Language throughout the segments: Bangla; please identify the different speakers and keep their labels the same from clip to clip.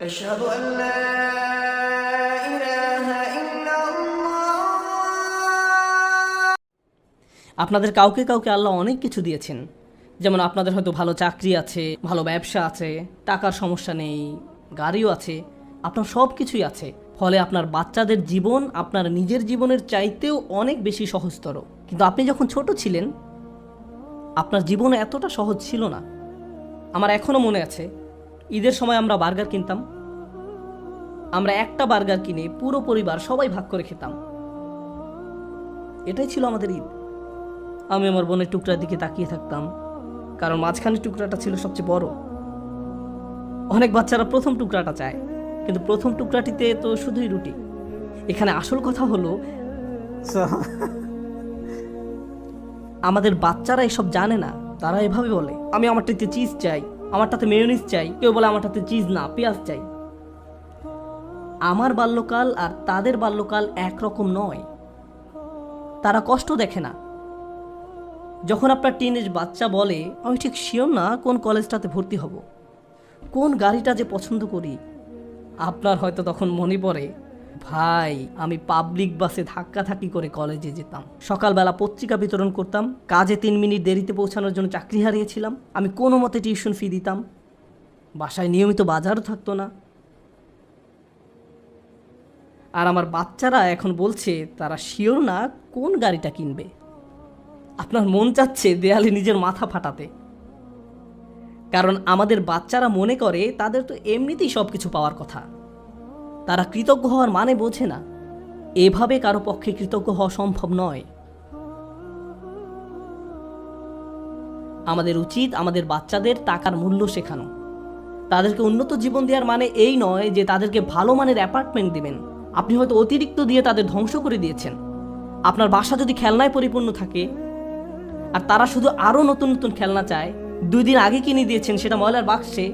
Speaker 1: أشهد أن لا إله إلا الله
Speaker 2: আপনাদের কাউকে কাউকে আল্লাহ অনেক কিছু দিয়েছেন যেমন আপনাদের হয়তো ভালো চাকরি আছে ভালো ব্যবসা আছে টাকার সমস্যা নেই গাড়িও আছে আপনার সব কিছুই আছে ফলে আপনার বাচ্চাদের জীবন আপনার নিজের জীবনের চাইতেও অনেক বেশি সহজতর কিন্তু আপনি যখন ছোট ছিলেন আপনার জীবন এতটা সহজ ছিল না আমার এখনও মনে আছে ঈদের সময় আমরা বার্গার কিনতাম। আমরা একটা বার্গার কিনে পুরো পরিবার সবাই ভাগ করে খেতাম। এটাই ছিল আমাদের ঈদ। আমি আমার বোনের টুকরার দিকে তাকিয়ে থাকতাম, কারণ মাঝখানের টুকরাটা ছিল সবচেয়ে বড়। অনেক বাচ্চারা প্রথম টুকরাটা চায়, কিন্তু প্রথম টুকরাটিতে তো শুধুই রুটি। এখানে আসল কথা হলো, আমাদের বাচ্চারা এসব জানে না, তারা এভাবে বলে, আমি আমারটাতে চিজ চাই। আমারটাতে মেয়োনিজ চাই, কেউ বলে আমারটাতে চিজ না, পেঁয়াজ চাই। আমার বাল্যকাল আর তাদের বাল্যকাল একরকম নয়। তারা কষ্ট দেখে না। যখন আপনার টিনেজ বাচ্চা বলে, আমি ঠিক শিওর না কোন কলেজটাতে ভর্তি হব, কোন গাড়িটা যে পছন্দ করি। আপনার হয়তো তখন মনে পড়ে ভাই, আমি পাবলিক বাসে ধাক্কা ধাক্কি করে কলেজে যেতাম। সকালবেলা পত্রিকা বিতরণ করতাম, কাজে তিন মিনিট দেরিতে পৌঁছানোর জন্য চাকরি হারিয়েছিলাম, আমি কোনো মতে টিউশন ফি দিতাম। বাসায় নিয়মিত বাজারও থাকতো না। আর আমার বাচ্চারা এখন বলছে, তারা শিওর না কোন গাড়িটা কিনবে। আপনার মন চাচ্ছে দেয়ালে নিজের মাথা ফাটাতে। কারণ আমাদের বাচ্চারা মনে করে, তাদের তো এমনিতেই সব কিছু পাওয়ার কথা। তারা কৃতজ্ঞ হওয়ার মানে বোঝে না। এভাবে কারও পক্ষে কৃতজ্ঞ হওয়া সম্ভব নয়। আমাদের উচিত আমাদের বাচ্চাদের টাকার মূল্য শেখানো। তাদেরকে উন্নত জীবন দেওয়ার মানে এই নয় যে তাদেরকে ভালো মানের অ্যাপার্টমেন্ট দিবেন। আপনি হয়তো অতিরিক্ত দিয়ে তাদের ধ্বংস করে দিয়েছেন। আপনার বাসা যদি খেলনায় পরিপূর্ণ থাকে, আর তারা শুধু আরও নতুন নতুন খেলনা চায়, দুই দিন আগে কিনে দিয়েছেন সেটা ময়লার বাক্সে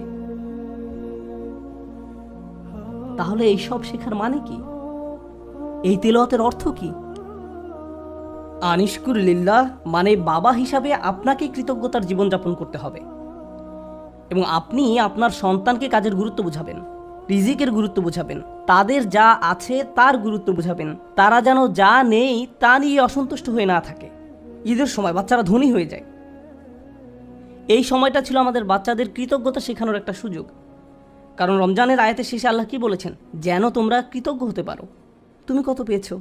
Speaker 2: তাহলে এই সব শেখার মানে কি? এই তেলাওয়াতের অর্থ কি? আনিশকুর লিল্লাহ মানে বাবা হিসাবে আপনাকে কৃতজ্ঞতার জীবনযাপন করতে হবে। এবং আপনি আপনার সন্তানকে কাজের গুরুত্ব বুঝাবেন, রিজিকের গুরুত্ব বুঝাবেন, তাদের যা আছে তার গুরুত্ব বুঝাবেন, তারা যেন যা নেই তা নিয়ে অসন্তুষ্ট হয়ে না থাকে। ঈদের সময় বাচ্চারা ধনী হয়ে যায়। এই সময়টা ছিল আমাদের বাচ্চাদের কৃতজ্ঞতা শেখানোর একটা সুযোগ। কারণ রমজানের আয়াতের শেষে আল্লাহ কি বলেছেন? যেন তোমরা কৃতজ্ঞ হতে পারো। তুমি কত পেয়েছ?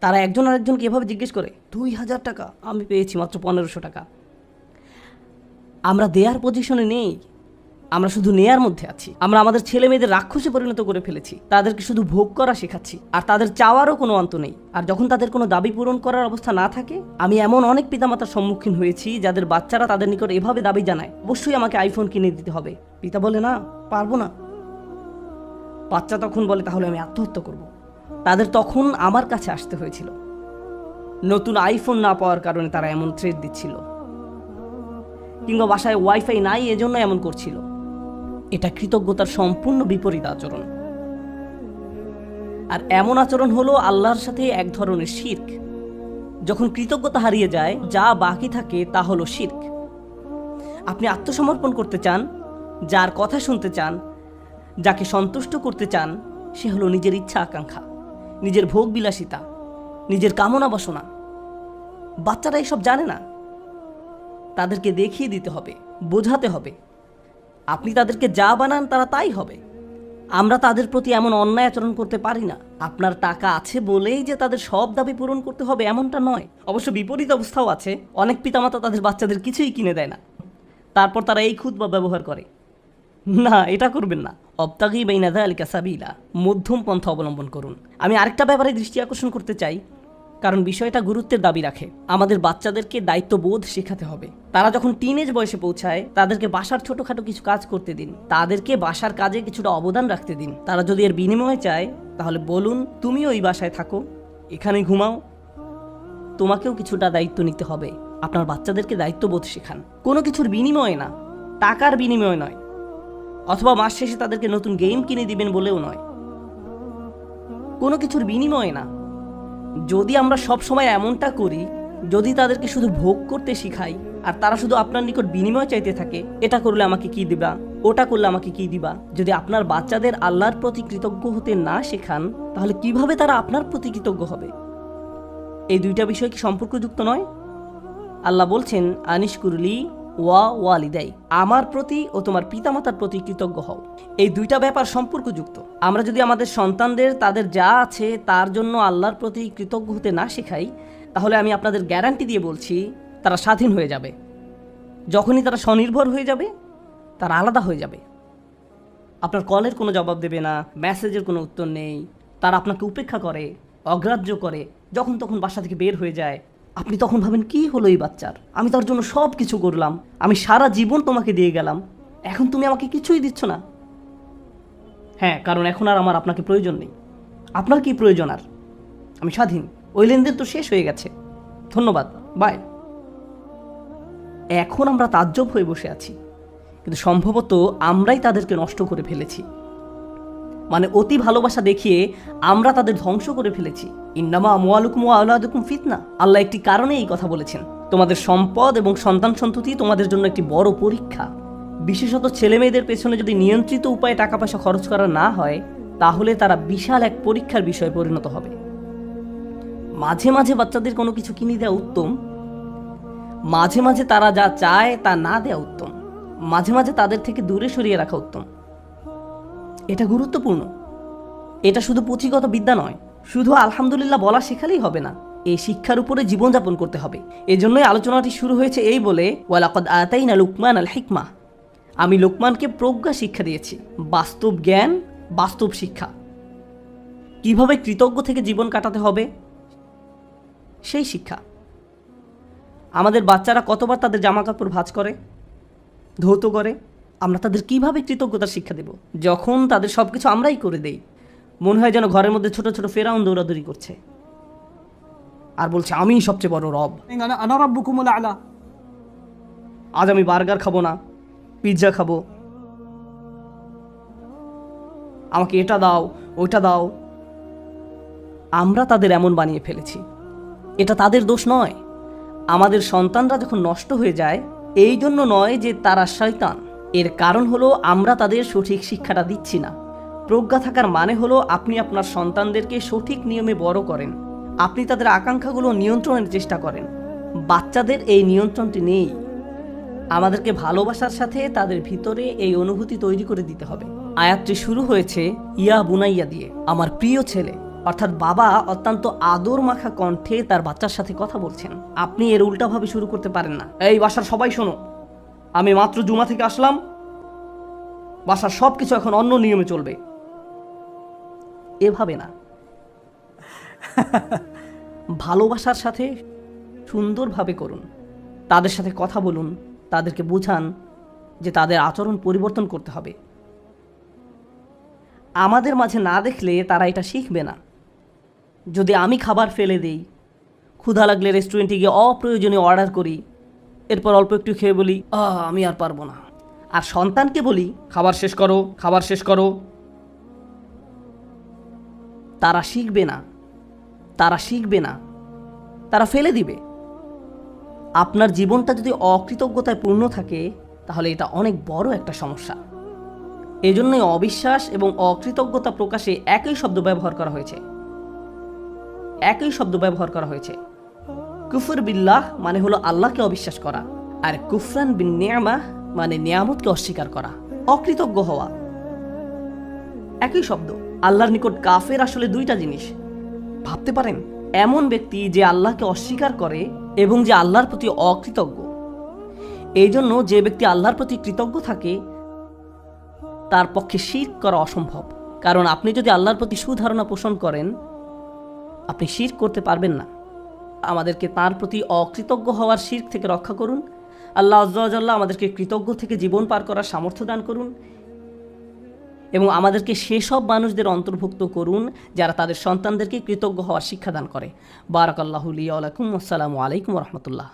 Speaker 2: তারা একজন আরেকজনকে এভাবে জিজ্ঞেস করে, দুই হাজার টাকা? আমি পেয়েছি মাত্র পনেরোশো টাকা। আমরা দেয়ার পজিশনে নেই। আমরা শুধু নেয়ার মধ্যে আছি। আমরা আমাদের ছেলে মেয়েদের রাক্ষসে পরিণত করে ফেলেছি। তাদেরকে শুধু ভোগ করা শেখাচ্ছি। আর তাদের চাওয়ারও কোনো অন্ত নেই। আর যখন তাদের কোনো দাবি পূরণ করার অবস্থা না থাকে, আমি এমন অনেক পিতামাতার সম্মুখীন হয়েছি যাদের বাচ্চারা তাদের নিকট এভাবে দাবি জানায়, অবশ্যই আমাকে আইফোন কিনে দিতে হবে। পিতা বলে না, পারব না। বাচ্চা তখন বলে, তাহলে আমি আত্মহত্যা করব। তাদের তখন আমার কাছে আসতে হয়েছিল। নতুন আইফোন না পাওয়ার কারণে তারা এমন থ্রেড দিচ্ছিল। কিংবা বাসায় ওয়াইফাই নাই, এজন্য এমন করছিল। এটা কৃতজ্ঞতার সম্পূর্ণ বিপরীত আচরণ। আর এমন আচরণ হলো আল্লাহর সাথে এক ধরনের শির্ক। যখন কৃতজ্ঞতা হারিয়ে যায়, যা বাকি থাকে তা হলো শির্ক। আপনি আত্মসমর্পণ করতে চান যার কথা শুনতে চান, যাকে সন্তুষ্ট করতে চান, সে হলো নিজের ইচ্ছা আকাঙ্ক্ষা, নিজের ভোগ বিলাসিতা, নিজের কামনা বাসনা। বাচ্চারা এসব জানে না। তাদেরকে দেখিয়ে দিতে হবে, বোঝাতে হবে। আপনি তাদেরকে যা বানান তারা তাই হবে। আমরা তাদের প্রতি এমন অন্যায় আচরণ করতে পারি না। আপনার টাকা আছে বলেই যে তাদের সব দাবি পূরণ করতে হবে এমনটা নয়। অবশ্য বিপরীত অবস্থাও আছে। অনেক পিতামাতা তাদের বাচ্চাদের কিছুই কিনে দেয় না। তারপর তারা এই খুদ বা ব্যবহার করে। না, এটা করবেন না। অবতাগি বেইনাদা আলিকা সাবিলা, মধ্যম পন্থা অবলম্বন করুন। আমি আরেকটা ব্যাপারে দৃষ্টি আকর্ষণ করতে চাই, কারণ বিষয়টা গুরুত্বের দাবি রাখে। আমাদের বাচ্চাদেরকে দায়িত্ববোধ শেখাতে হবে। তারা যখন টিনেজ বয়সে পৌঁছায়, তাদেরকে বাসার ছোটোখাটো কিছু কাজ করতে দিন। তাদেরকে বাসার কাজে কিছুটা অবদান রাখতে দিন। তারা যদি এর বিনিময়ে চায়, তাহলে বলুন, তুমিও ওই বাসায় থাকো এখানে ঘুমাও। তোমাকেও কিছুটা দায়িত্ব নিতে হবে। আপনার বাচ্চাদেরকে দায়িত্ববোধ শেখান। কোনো কিছুর বিনিময়ে না। টাকার বিনিময়ে নয়। অথবা মাস শেষে তাদেরকে নতুন গেম কিনে দিবেন বলেও নয়। কোনো কিছুর বিনিময়ে না। যদি আমরা সব সময় এমনটা করি, যদি তাদেরকে শুধু ভোগ করতে শিখাই, আর তারা শুধু আপনার নিকট বিনিময় চাইতে থাকে, এটা করলে আমাকে কি দিবা? ওটা করলে আমাকে কি দিবা? যদি আপনার বাচ্চাদের আল্লাহর প্রতি কৃতজ্ঞ হতে না শেখান, তাহলে কীভাবে তারা আপনার প্রতি কৃতজ্ঞ হবে? এই দুইটা বিষয় কি সম্পর্কযুক্ত নয়? আল্লাহ বলছেন আনিস কুরলি ওয়া ওয়ালিদাই, আমার প্রতি ও তোমার পিতামাতার প্রতি কৃতজ্ঞ হও। এই দুইটা ব্যাপার সম্পর্কযুক্ত। আমরা যদি আমাদের সন্তানদের, তাদের যা আছে, তার জন্য আল্লাহর প্রতি কৃতজ্ঞ হতে না শেখাই, তাহলে আমি আপনাদের গ্যারান্টি দিয়ে বলছি, তারা স্বাধীন হয়ে যাবে। যখনই তারা স্বনির্ভর হয়ে যাবে, তারা আলাদা হয়ে যাবে। আপনার কলের কোনো জবাব দেবে না, মেসেজের কোনো উত্তর নেই, তারা আপনাকে উপেক্ষা করে, অগ্রাহ্য করে, যখন তখন বাসা থেকে বের হয়ে যায় আপনি তখন ভাবেন, কি হলো এই বাচ্চার? আমি তার জন্য সব কিছু করলাম। আমি সারা জীবন তোমাকে দিয়ে গেলাম। এখন তুমি আমাকে কিছুই দিচ্ছ না। হ্যাঁ কারণ এখন আর আমার আপনাকে প্রয়োজন নেই। আপনার কি প্রয়োজন আর? আমি স্বাধীন। ওই লেনদেন তো শেষ হয়ে গেছে। ধন্যবাদ। বাই। এখন আমরা তাজ্জব হয়ে বসে আছি। কিন্তু সম্ভবত আমরাই তাদেরকে নষ্ট করে ফেলেছি। মানে অতি ভালোবাসা দেখিয়ে আমরা তাদের ধ্বংস করে ফেলেছি। ইন্নামা মোয়ালুকুম ও আল্লাহুকুম ফিতনা। আল্লাহ একটি কারণে এই কথা বলেছেন। তোমাদের সম্পদ এবং সন্তান সন্ততি তোমাদের জন্য একটি বড় পরীক্ষা। বিশেষত ছেলে মেয়েদের পেছনে যদি নিয়ন্ত্রিত উপায়ে টাকা পয়সা খরচ করা না হয়, তাহলে তারা বিশাল এক পরীক্ষার বিষয়ে পরিণত হবে। মাঝে মাঝে বাচ্চাদের কোনো কিছু কিনে দেওয়া উত্তম। মাঝে মাঝে তারা যা চায় তা না দেওয়া উত্তম। মাঝে মাঝে তাদের থেকে দূরে সরিয়ে রাখা উত্তম। এটা গুরুত্বপূর্ণ। এটা শুধু পুঁথিগত বিদ্যা নয়, শুধু আলহামদুলিল্লাহ বলা শেখালেই হবে না, এই শিক্ষার উপরে জীবনযাপন করতে হবে। এজন্যই আলোচনাটি শুরু হয়েছে এই বলে, ওয়ালাকদ আতাইনা লুকমান আল হিকমা। আমি লোকমানকে প্রজ্ঞা শিক্ষা দিয়েছি, বাস্তব জ্ঞান, বাস্তব শিক্ষা। কীভাবে কৃতজ্ঞ থেকে জীবন কাটাতে হবে? সেই শিক্ষা। আমাদের বাচ্চারা কতবার তাদের জামা কাপড় ভাঁজ করে, ধৌত করে আমরা তাদের কীভাবে কৃতজ্ঞতার শিক্ষা দেব? যখন তাদের সব কিছু আমরাই করে দেই, মনে হয় যেন ঘরের মধ্যে ছোট ছোট ফেরাউন দৌড়াদৌড়ি করছে। আর বলছে আমি সবচেয়ে বড় রব।
Speaker 3: আলা
Speaker 2: আজ আমি বার্গার খাব না, পিৎজা খাব। আমাকে এটা দাও, ওইটা দাও। আমরা তাদের এমন বানিয়ে ফেলেছি। এটা তাদের দোষ নয়। আমাদের সন্তানরা যখন নষ্ট হয়ে যায় এই জন্য নয় যে তারা শয়তান। এর কারণ হলো আমরা তাদের সঠিক শিক্ষাটা দিচ্ছি না। প্রজ্ঞা থাকার মানে হলো আপনি আপনার সন্তানদেরকে সঠিক নিয়মে বড় করেন। আপনি তাদের আকাঙ্ক্ষাগুলো নিয়ন্ত্রণের চেষ্টা করেন। বাচ্চাদের এই নিয়ন্ত্রণটি নেই। আমাদেরকে ভালোবাসার সাথে তাদের ভিতরে এই অনুভূতি তৈরি করে দিতে হবে। আয়াতটি শুরু হয়েছে, ইয়া বুনাইয়া দিয়ে, আমার প্রিয় ছেলে। অর্থাৎ বাবা অত্যন্ত আদর মাখা কণ্ঠে তার বাচ্চার সাথে কথা বলছেন। আপনি এর উল্টাভাবে শুরু করতে পারেন না। এই বাসার সবাই শোনো। আমি মাত্র জুমা থেকে আসলাম। বাসার সব কিছু এখন অন্য নিয়মে চলবে। এভাবে না। ভালোবাসার সাথে সুন্দরভাবে করুন। তাদের সাথে কথা বলুন, তাদেরকে বুঝান যে তাদের আচরণ পরিবর্তন করতে হবে। আমাদের মাঝে না দেখলে তারা এটা শিখবে না। যদি আমি খাবার ফেলে দেই, ক্ষুধা লাগলে রেস্টুরেন্টে গিয়ে অপ্রয়োজনীয় অর্ডার করি এরপর অল্প একটু খেয়ে বলি আমি আর পারব না। আর সন্তানকে বলি, খাবার শেষ করো, খাবার শেষ করো। তারা শিখবে না, তারা শিখবে না, তারা ফেলে দিবে। আপনার জীবনটা যদি অকৃতজ্ঞতায় পূর্ণ থাকে, তাহলে এটা অনেক বড় একটা সমস্যা। এজন্যই অবিশ্বাস এবং অকৃতজ্ঞতা প্রকাশে একই শব্দ ব্যবহার করা হয়েছে। একই শব্দ ব্যবহার করা হয়েছে। কুফর বিল্লাহ মানে হলো আল্লাহকে অবিশ্বাস করা। আর কুফরান বিন নিয়ামাহ মানে নিয়ামতকে অস্বীকার করা। অকৃতজ্ঞ হওয়া। একই শব্দ, আল্লাহর নিকট কাফের আসলে দুইটা জিনিস। ভাবতে পারেন, এমন ব্যক্তি যে আল্লাহকে অস্বীকার করে এবং যে আল্লাহর প্রতি অকৃতজ্ঞ। এই জন্য যে ব্যক্তি আল্লাহর প্রতি কৃতজ্ঞ থাকে, তার পক্ষে শির করা অসম্ভব। কারণ আপনি যদি আল্লাহর প্রতি সুধারণা পোষণ করেন, আপনি শির করতে পারবেন না। আমাদেরকে তার প্রতি অকৃতজ্ঞ হওয়ার শির্ক থেকে রক্ষা করুন। আল্লাহ আজ্লাহ আমাদেরকে কৃতজ্ঞ থেকে জীবন পার করার সামর্থ্য দান করুন এবং আমাদেরকে সেসব মানুষদের অন্তর্ভুক্ত করুন যারা তাদের সন্তানদেরকে কৃতজ্ঞ হওয়ার শিক্ষা দান করে। বারাকাল্লাহ আলাইকুম আসসালামু আলাইকুম রহমতুল্লাহ।